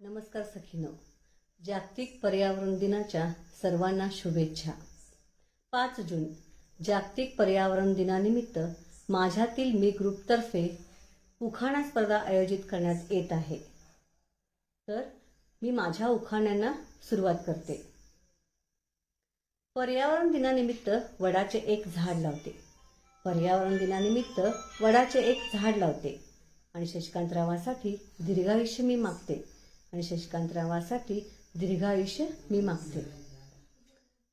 नमस्कार सखीनो. जागतिक पर्यावरण दिनाच्या सर्वांना शुभेच्छा. पाच जून जागतिक पर्यावरण दिनानिमित्त माझ्यातील मी ग्रुपतर्फे उखाणा स्पर्धा आयोजित करण्यात येत आहे. तर मी माझ्या उखाण्यांना सुरुवात करते. पर्यावरण दिनानिमित्त वडाचे एक झाड लावते. पर्यावरण दिनानिमित्त वडाचे एक झाड लावते आणि शशिकांतरावासाठी दीर्घायुष्य मी मागते. आणि शशिकांतरावासाठी दीर्घायुष्य मी मागते.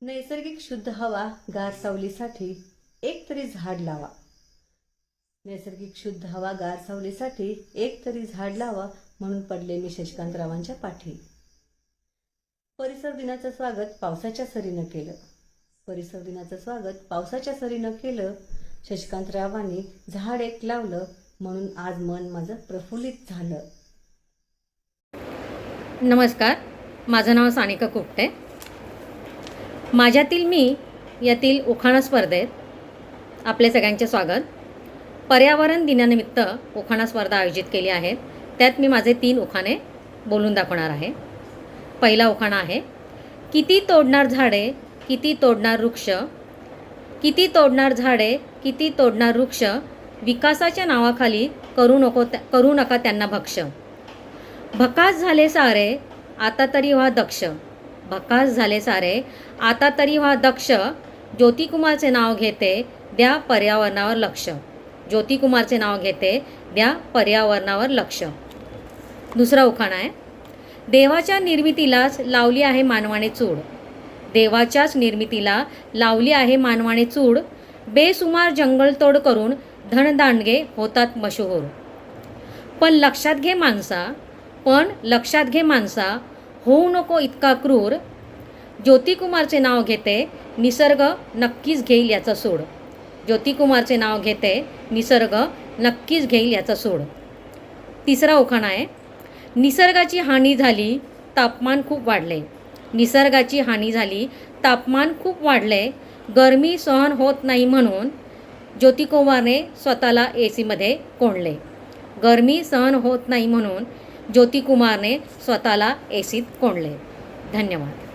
नैसर्गिक शुद्ध हवा गार सावलीसाठी एक तरी झाड लावा. नैसर्गिक शुद्ध हवा गार सावलीसाठी एक तरी झाड लावा म्हणून पडले मी शशिकांतरावांच्या पाठी. परिसर दिनाचं स्वागत पावसाच्या सरीनं केलं. परिसर दिनाचं स्वागत पावसाच्या सरीनं केलं. शशिकांतरावांनी झाड एक लावलं म्हणून आज मन माझं प्रफुल्लित झालं. नमस्कार. माझं नाव सानिका कुपटे. माझ्यातील मी यातील उखाणा स्पर्धेत आपले सगळ्यांचे स्वागत. पर्यावरण दिनानिमित्त उखाणा स्पर्धा आयोजित केली आहे त्यात मी माझे तीन उखाणे बोलून दाखवणार आहे. पहिला उखाणा आहे किती तोडणार झाडे किती तोडणार वृक्ष किती तोडणार झाडे किती तोडणार वृक्ष विकासाच्या नावाखाली करू नको करू नका त्यांना भक्ष भकास झाले सारे आता तरी व्हा दक्ष. भकास झाले सारे आता तरी व्हा दक्ष. ज्योतिकुमारचे नाव घेते द्या पर्यावरणावर लक्ष. ज्योतिकुमारचे नाव घेते द्या पर्यावरणावर लक्ष. दुसरा उखाणा आहे. देवाच्या निर्मितीलाच लावली आहे मानवाने चूड. देवाच्याच निर्मितीला लावली आहे मानवाने चूड. बेसुमार जंगलतोड करून धनदांडगे होतात मशहूर. पण लक्षात घे माणसा पण लक्षात घे माणसा होऊ नको इतका क्रूर. ज्योतिकुमारचे नाव घेते निसर्ग नक्कीच घेईल याचा सूड. ज्योतिकुमारचे नाव घेते निसर्ग नक्कीच घेईल याचा सूड. तिसरा उखाणा आहे निसर्गाची हानी झाली तापमान खूप वाढले. निसर्गाची हानी झाली तापमान खूप वाढले गरमी सहन होत नाही म्हणून ज्योतिकुमारने स्वतःला ए सीमध्ये कोंडले. गरमी सहन होत नाही म्हणून ज्योतिकुमारने स्वतःला एसीत कोंडले. धन्यवाद.